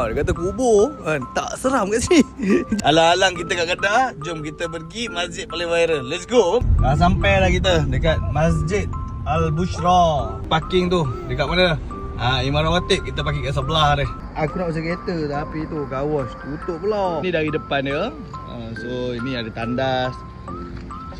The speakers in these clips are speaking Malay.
Ha, dia kata kubur kan. Tak seram kat sini. Alang-alang kita kat Kedah, jom kita pergi masjid paling viral. Let's go. Dah sampai lah kita dekat Masjid Al-Bushra. Parking tu dekat mana? Ha, Imarat Watik kita parking kat sebelah dia. Aku nak pasang kereta tapi tu car wash tutup pula. Ni dari depan dia. Ha, so ini ada tandas.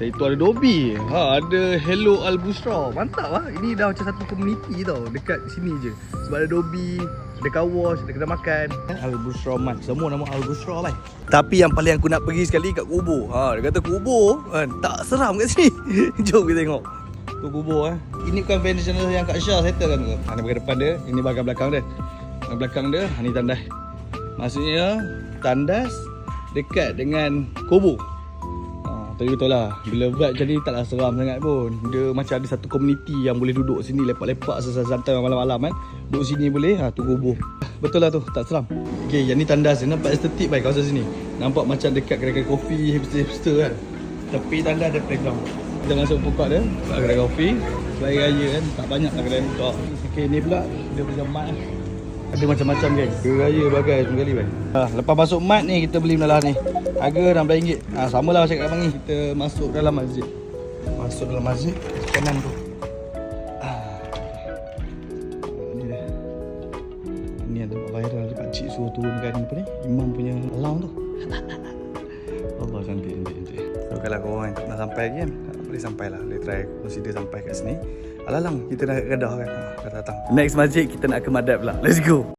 Saya tu ada Dobi. Ha, ada Hello Al-Bushra. Mantap lah. Ini dah macam satu community tau. Dekat sini je. Sebab ada Dobi, ada car wash, ada kedai makan. Al-Bushra Mat. Semua nama Al-Bushra lah. Tapi yang paling aku nak pergi sekali kat kubur. Ha, dia kata kubur kan. Tak seram kat sini. Jom kita tengok. Tu kubur eh. Ini bukan foundation yang Kak Syah settle kan tu. Ha, ni bahagian depan dia. Ini bahagian belakang dia. Bahagian belakang dia. Ha, ni tandas. Maksudnya tandas dekat dengan kubur. Tapi betul lah. Bila vibe macam ni taklah seram sangat pun. Dia macam ada satu komuniti yang boleh duduk sini Lepak-lepak santai malam-malam kan Duduk sini boleh, ha, tu kubur Betul lah tu, tak seram. Okay, yang ni tandas nampak estetik baik kawasan sini. Nampak macam dekat kedai-kedai kopi hipster-hipster kan. Tepi tandas ada playground. Kita masuk pokok dia, kedai kopi. Selain raya kan, tak banyak lah kedai buka Okay, ni pula dia punya mat lah ada macam-macam geng. Raya bagai semua kali bang. Ha, lepas masuk mat ni kita beli menalah ni. Harga RM16. Ha, sama lah macam kat Bangi. Kita masuk dalam masjid. Masuk dalam masjid. Kanan tu. Ha. Ni. Ni yang tempat viral dia pakcik suruh turunkan apa ni? Imam punya alarm tu. Allah cantik cantik cantik. So kalau korang yang tak nak sampai lagi kan, boleh sampai lah. Boleh try consider sampai kat sini. Alalang kita dah Kedah kan. Dah datang. Next masjid kita nak ke Madab pula. Let's go.